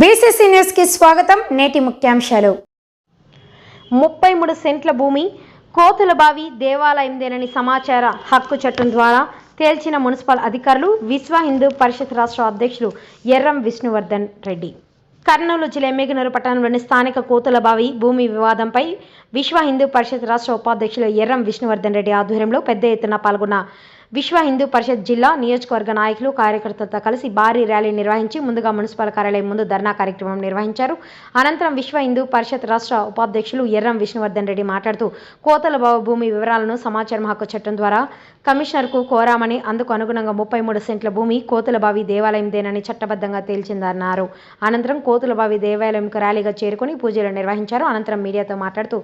BCC న్యూస్కి స్వాగతం నేటి ముఖ్యాంశాలు. ముప్పై మూడు సెంట్ల భూమి కోతుల బావి దేవాలయందేనని సమాచార హక్కు చట్టం ద్వారా తేల్చిన మున్సిపల్ అధికారులు విశ్వ హిందూ పరిషత్ రాష్ట్ర అధ్యక్షులు ఎర్రం విష్ణువర్ధన్ రెడ్డి. కర్నూలు జిల్లా ఎమ్మెగనూరు పట్టణంలోని స్థానిక కోతుల బావి భూమి వివాదంపై విశ్వ హిందూ పరిషత్ రాష్ట్ర ఉపాధ్యక్షులు ఎర్రం విష్ణువర్ధన్ రెడ్డి ఆధ్వర్యంలో పెద్ద ఎత్తున పాల్గొన్న విశ్వ హిందూ పరిషత్ జిల్లా నియోజకవర్గ నాయకులు కార్యకర్తలతో కలిసి భారీ ర్యాలీ నిర్వహించి ముందుగా మున్సిపల్ కార్యాలయం ముందు ధర్నా కార్యక్రమం నిర్వహించారు. అనంతరం విశ్వ హిందూ పరిషత్ రాష్ట్ర ఉపాధ్యక్షులు ఎర్రం విష్ణువర్ధన్ రెడ్డి మాట్లాడుతూ కోతల బావ భూమి వివరాలను సమాచారం హక్కు చట్టం ద్వారా కమిషనర్కు కోరామని అందుకు అనుగుణంగా ముప్పై మూడు సెంట్ల భూమి కోతలబావి దేవాలయందేనని చట్టబద్ధంగా తేల్చిందన్నారు. అనంతరం కోతులబావి దేవాలయంకు ర్యాలీగా చేరుకుని పూజలు నిర్వహించారు. అనంతరం మీడియాతో మాట్లాడుతూ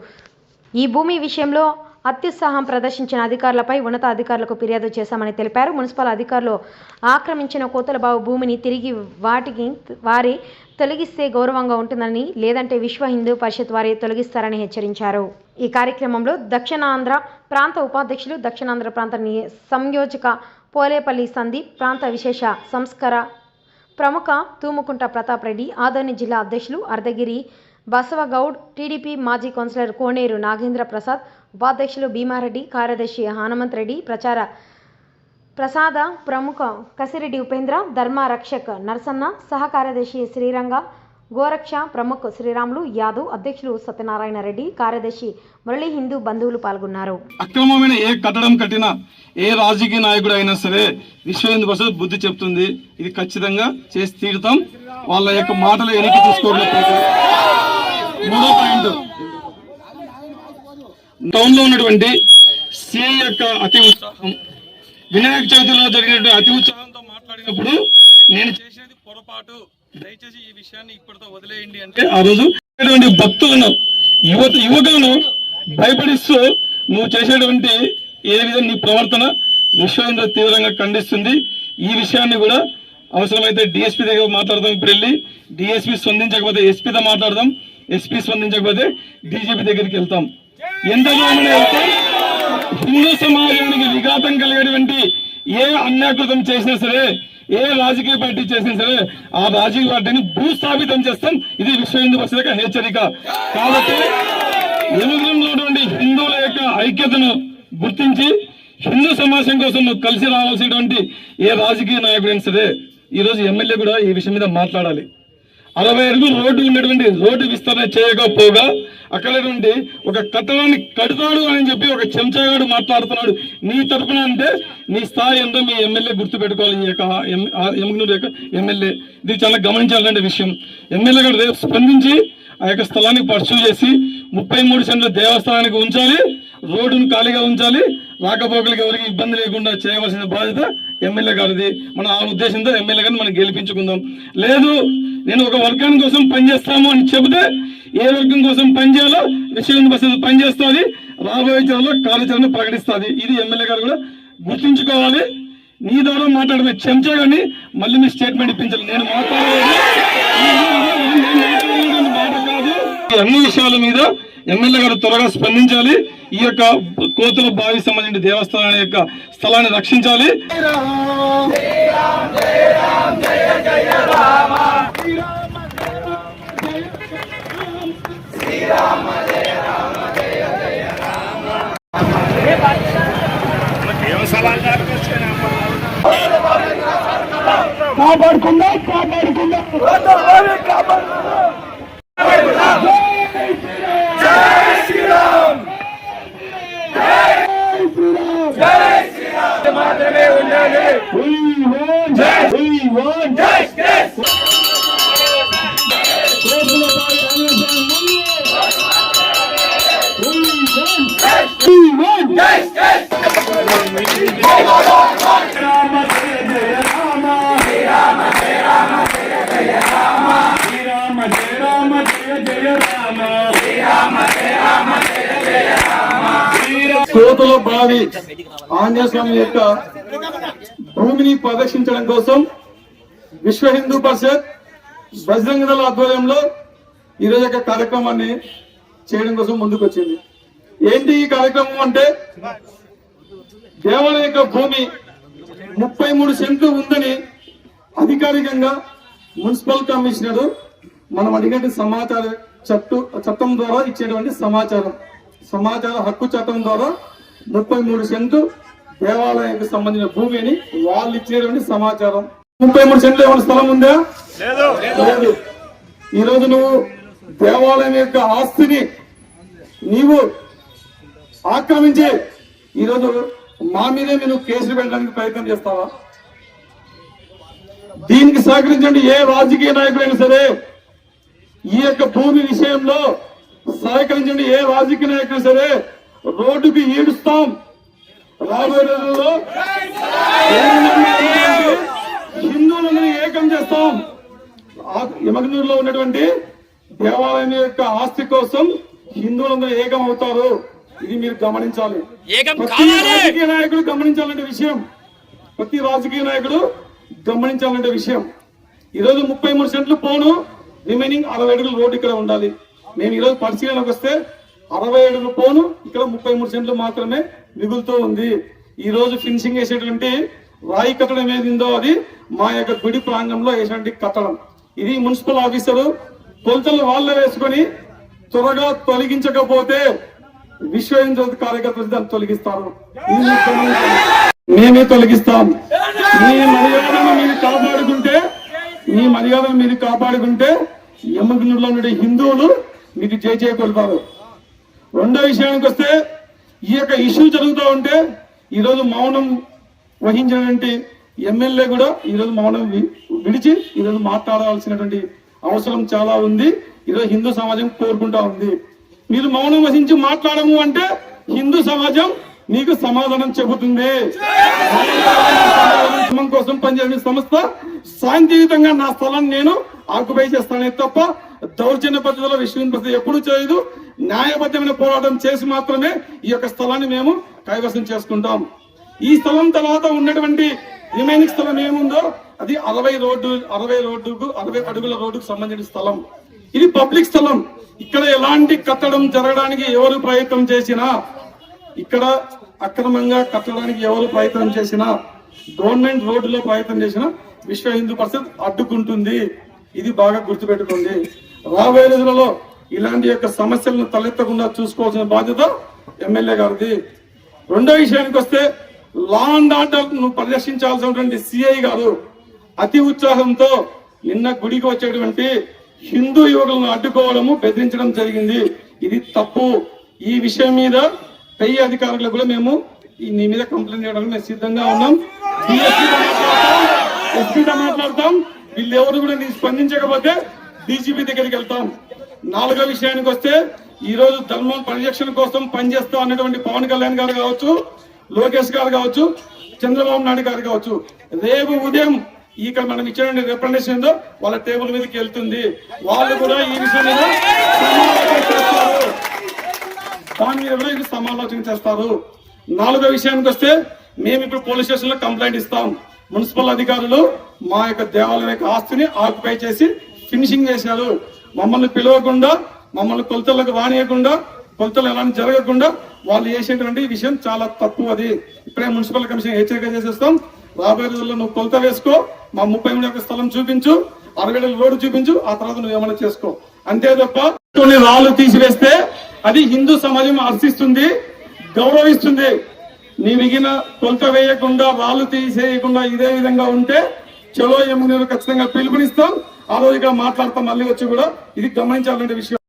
ఈ భూమి విషయంలో అత్యుత్సాహం ప్రదర్శించిన అధికారులపై ఉన్నత అధికారులకు ఫిర్యాదు చేశామని తెలిపారు. మున్సిపల్ అధికారులు ఆక్రమించిన కోతలబావు భూమిని తిరిగి వాటికి వారి తొలగిస్తే గౌరవంగా ఉంటుందని లేదంటే విశ్వ హిందూ పరిషత్ వారి తొలగిస్తారని హెచ్చరించారు. ఈ కార్యక్రమంలో దక్షిణాంధ్ర ప్రాంత ఉపాధ్యక్షులు దక్షిణాంధ్ర ప్రాంత ని- సంయోజక పోలేపల్లి సందీప్ ప్రాంత విశేష సంస్కర ప్రముఖ తూముకుంట ప్రతాప్ రెడ్డి ఆదోని జిల్లా అధ్యక్షులు అర్ధగిరి బసవగౌడ్ టీడీపీ మాజీ కౌన్సిలర్ కోనేరు నాగేంద్ర ప్రసాద్ ఉపాధ్యక్షులు భీమారెడ్డి కార్యదర్శి హనుమంత్ రెడ్డి ప్రచార ప్రసాద ప్రముఖ కసిరెడ్డి ఉపేంద్ర ధర్మ రక్షక్ నరసన్న సహ కార్యదర్శి శ్రీరంగ గోరక్ష ప్రముఖ్ శ్రీరాములు యాదవ్ అధ్యక్షులు సత్యనారాయణ రెడ్డి కార్యదర్శి మురళి హిందూ బంధువులు పాల్గొన్నారు. అక్రమమైన ఏ కట్టడం కట్టినా ఏ రాజకీయ నాయకుడు అయినా సరే విశ్వ హిందూ పరిషత్ బుద్ధి చెప్తుంది. ఇది ఖచ్చితంగా చేసి తీరుతాం. వాళ్ళ యొక్క మాటలు వెనక్కి తీసుకోవడం మూడో పాయింట్. టౌన్లో ఉన్నటువంటి సిఐ యొక్క అతి ఉత్సాహం. వినాయక చవితిలో జరిగినటువంటి అతి ఉత్సాహంతో మాట్లాడినప్పుడు నేను చేసేది పొరపాటు. దయచేసి ఈ విషయాన్ని ఇప్పటితో వదిలేయండి అంటే ఆ రోజు భక్తులను యువత యువకులను భయపడిస్తూ నువ్వు చేసేటువంటి ఏ విధంగా నీ ప్రవర్తన విశ్వేంద్ర తీవ్రంగా ఖండిస్తుంది. ఈ విషయాన్ని కూడా అవసరమైతే డిఎస్పీ దగ్గర మాట్లాడదాం. ఇప్పుడు వెళ్ళి డిఎస్పీ స్పందించకపోతే ఎస్పీతో మాట్లాడదాం. ఎస్పీ స్పందించకపోతే డీజీపీ దగ్గరికి వెళ్తాం. ఎంత అయితే హిందూ సమాజానికి విఘాతం కలిగేటువంటి ఏ అన్యాకృతం చేసినా సరే ఏ రాజకీయ పార్టీ చేసినా సరే ఆ రాజకీయ పార్టీని భూస్థాపితం చేస్తాం. ఇది విశ్వ హిందూ పరిషత్ యొక్క హెచ్చరిక. కాబట్టి ఎలుగులో హిందువుల యొక్క ఐక్యతను గుర్తించి హిందూ సమాజం కోసం నువ్వు కలిసి రావాల్సినటువంటి ఏ రాజకీయ నాయకుడైనా సరే ఈ రోజు ఎమ్మెల్యే కూడా ఈ విషయం మీద మాట్లాడాలి. అరవై అడుగులు రోడ్డు ఉన్నటువంటి రోడ్డు విస్తరణ చేయకపోగా అక్కడ నుండి ఒక కట్టడాన్ని కడతాడు అని చెప్పి ఒక చెంచాగాడు మాట్లాడుతున్నాడు. నీ తరఫున అంటే నీ స్థాయి ఎంతో మీ ఎమ్మెల్యే గుర్తు పెట్టుకోవాలి యొక్క ఎమ్మెల్యే యొక్క ఎమ్మెల్యే. ఇది చాలా గమనించాలంటే విషయం. ఎమ్మెల్యే గారు రేపు స్పందించి ఆ యొక్క స్థలాన్ని పర్సూ చేసి ముప్పై మూడు సెంట్ల దేవస్థానానికి ఉంచాలి. రోడ్డును ఖాళీగా ఉంచాలి. రాకపోకలకు ఎవరికి ఇబ్బంది లేకుండా చేయవలసిన బాధ్యత ఎమ్మెల్యే గారిది. మన ఆ ఉద్దేశంతో ఎమ్మెల్యే గారిని మనం గెలిపించుకుందాం. లేదు నేను ఒక వర్గాని కోసం పనిచేస్తాము అని చెబితే ఏ వర్గం కోసం పనిచేయాలో విషయం బస్సు పనిచేస్తుంది. రాబోయే చర్యలో కార్యాచరణ ప్రకటిస్తుంది. ఇది ఎమ్మెల్యే గారు కూడా గుర్తుంచుకోవాలి. నీ ద్వారా మాట్లాడమే చెంచా కానీ మళ్ళీ మీ స్టేట్మెంట్ ఇప్పించాలి. నేను మాట్లాడలేదు. మాట కాదు అన్ని విషయాల మీద ఎమ్మెల్యే గారు త్వరగా స్పందించాలి. ఈ యొక్క కోతుల బావి సంబంధించిన దేవస్థానం యొక్క స్థలాన్ని రక్షించాలి. కాపాడుకుందాం కాపాడుకుందాం We want కోతుల బావి ఆంజనేయ స్వామి యొక్క భూమిని ప్రదర్శించడం కోసం విశ్వ హిందూ పరిషత్ బజరంగ దళ ఆధ్వర్యంలో ఈరోజు యొక్క కార్యక్రమాన్ని చేయడం కోసం ముందుకు వచ్చింది ఏంటి ఈ కార్యక్రమం అంటే దేవాలయ యొక్క భూమి ముప్పై మూడు సెంట్లు ఉందని అధికారికంగా మున్సిపల్ కమిషనర్ మనం అడిగే సమాచార చట్టు చట్టం ద్వారా ఇచ్చేటువంటి సమాచారం. సమాచార హక్కు చట్టం ద్వారా ముప్పై మూడు సెంటు దేవాలయానికి సంబంధించిన భూమిని వాళ్ళు ఇచ్చేటువంటి సమాచారం. ముప్పై మూడు సెంట్లు ఏమైనా స్థలం ఉందా? లేదు. ఈ రోజు నువ్వు దేవాలయం యొక్క ఆస్తిని నీవు ఆక్రమించి ఈరోజు మా మీదే మీరు కేసులు పెట్టడానికి ప్రయత్నం చేస్తావా? దీనికి సహకరించండి ఏ రాజకీయ నాయకులైనా సరే ఈ యొక్క భూమి విషయంలో సహకరించండి ఏ రాజకీయ నాయకులు సరే రోడ్డుకి ఈడుస్తాం. రాబోయే రోజుల్లో హిందువులను ఏకం చేస్తాం. యమగ్నూరులో యమగనూరులో ఉన్నటువంటి దేవాలయం యొక్క ఆస్తి కోసం హిందువులందరూ ఏకం అవుతారు ఇది మీరు గమనించాలి. ప్రతి. రాజకీయ నాయకుడు గమనించాలంటే విషయం. ప్రతి రాజకీయ నాయకుడు గమనించాలంటే విషయం. ఈరోజు ముప్పై మూడు సెంట్లు పోను రిమైనింగ్ అరవై అడుగులు రోడ్డు ఇక్కడ ఉండాలి. మేము ఈరోజు పరిశీలనకు వస్తే అరవై అడుగులు పోను ఇక్కడ ముప్పై మూడు సెంట్లు మాత్రమే మిగులుతూ ఉంది. ఈ రోజు ఫినిషింగ్ వేసేటువంటి రాయి కట్టడం ఏదిందో అది మా యొక్క గుడి ప్రాంగంలో వేసినటువంటి కట్టడం. ఇది మున్సిపల్ ఆఫీసరు కొలతలు వాళ్ళే వేసుకొని త్వరగా తొలగించకపోతే విశ్వ హిందూ కార్యకర్తలు దాన్ని తొలగిస్తారు. మేమే తొలగిస్తాం. మీ మర్యాదను మీరు కాపాడుకుంటే మీ మర్యాదను మీరు కాపాడుకుంటే యమగుండంలో ఉండే హిందువులు మీకు జయ జయ రెండో విషయానికి వస్తే ఈ యొక్క ఇష్యూ జరుగుతూ ఉంటే ఈరోజు మౌనం వహించినటువంటి ఎమ్మెల్యే కూడా ఈరోజు మౌనం విడిచి ఈరోజు మాట్లాడాల్సినటువంటి అవసరం చాలా ఉంది. ఈరోజు హిందూ సమాజం కోరుకుంటా ఉంది. మీరు మౌనం వహించి మాట్లాడము అంటే హిందూ సమాజం నీకు సమాధానం చెబుతుంది. కోసం పనిచేసే సంస్థ శాంతియుతంగా నా స్థలాన్ని నేను ఆక్యుపై చేస్తానే తప్ప దౌర్జన్య పద్ధతిలో విశ్వం పద్ధతి ఎప్పుడు చేయదు. న్యాయబద్ధమైన పోరాటం చేసి మాత్రమే ఈ యొక్క స్థలాన్ని మేము కైవసం చేసుకుంటాం. ఈ స్థలం తర్వాత ఉన్నటువంటి రిమైనింగ్ స్థలం ఏముందో అది అరవై రోడ్డు అరవై రోడ్డుకు అరవై అడుగుల రోడ్డుకు సంబంధించిన స్థలం. ఇది పబ్లిక్ స్థలం. ఇక్కడ ఎలాంటి కట్టడం జరగడానికి ఎవరు ప్రయత్నం చేసినా ఇక్కడ అక్రమంగా కట్టడానికి ఎవరు ప్రయత్నం చేసినా గవర్నమెంట్ రోడ్డులో ప్రయత్నం చేసినా విశ్వ హిందూ పరిషత్ అడ్డుకుంటుంది. ఇది బాగా గుర్తుపెట్టుకోండి. రాబోయే రోజులలో ఇలాంటి యొక్క సమస్యలను తలెత్తకుండా చూసుకోవాల్సిన బాధ్యత ఎమ్మెల్యే గారిది. రెండో విషయానికి వస్తే లా అండ్ ఆర్డర్ను పరిరక్షించాల్సినటువంటి సిఐ గారు అతి ఉత్సాహంతో నిన్న గుడికి వచ్చేటువంటి హిందూ యువకులను అడ్డుకోవడము బెదిరించడం జరిగింది. ఇది తప్పు. ఈ విషయం మీద పై అధికారులకు కూడా మేము ఈ నీ మీద కంప్లైంట్ చేయడానికి మేము సిద్ధంగా ఉన్నాం. ఎస్పీతో మాట్లాడతాం, వీళ్ళెవరు కూడా నీ స్పందించకపోతే డీజీపీ దగ్గరికి వెళ్తాం. నాలుగో విషయానికి వస్తే ఈ రోజు ధర్మం పరిరక్షణ కోసం పనిచేస్తా అన్నటువంటి పవన్ కళ్యాణ్ గారు కావచ్చు లోకేష్ గారు కావచ్చు చంద్రబాబు నాయుడు గారు కావచ్చు రేపు ఉదయం ఇక్కడ మనం ఇచ్చిన రిప్రజెంటేషన్ ఏందో వాళ్ళ టేబుల్ మీదకి వెళ్తుంది. వాళ్ళు కూడా ఈ విషయం మీద దాని మీద కూడా ఇది సమాలోచన చేస్తారు. నాలుగో విషయానికి వస్తే మేము ఇప్పుడు పోలీస్ స్టేషన్లో కంప్లైంట్ ఇస్తాం. మున్సిపల్ అధికారులు మా యొక్క దేవాలయం యొక్క ఆస్తిని ఆక్యుపై చేసి ఫినిషింగ్ చేశారు. మమ్మల్ని పిలవకుండా మమ్మల్ని కొలతలకు రానియకుండా కొలతలు ఎలాంటి జరగకుండా వాళ్ళు చేసేటువంటి విషయం చాలా తక్కువది అది. ఇప్పుడే మున్సిపల్ కమిషన్ హెచ్చరిక చేసేస్తాం. రాబోయే రోజుల్లో నువ్వు కొలత వేసుకో మా ముప్పై మూడు యొక్క స్థలం చూపించు అరవై రోడ్డు చూపించు ఆ తర్వాత నువ్వు ఏమైనా చేసుకో. అంతే తప్ప కొన్ని రాళ్ళు తీసివేస్తే అది హిందూ సమాజం హర్షిస్తుంది గౌరవిస్తుంది. నీ మిగిలిన కొలత వేయకుండా రాళ్ళు తీసేయకుండా ఇదే విధంగా ఉంటే చలో ఏమో ఖచ్చితంగా పిలుపునిస్తాం. ఆ రోజుగా మాట్లాడతాం మళ్ళీ వచ్చి కూడా ఇది గమనించాలంటే విషయం.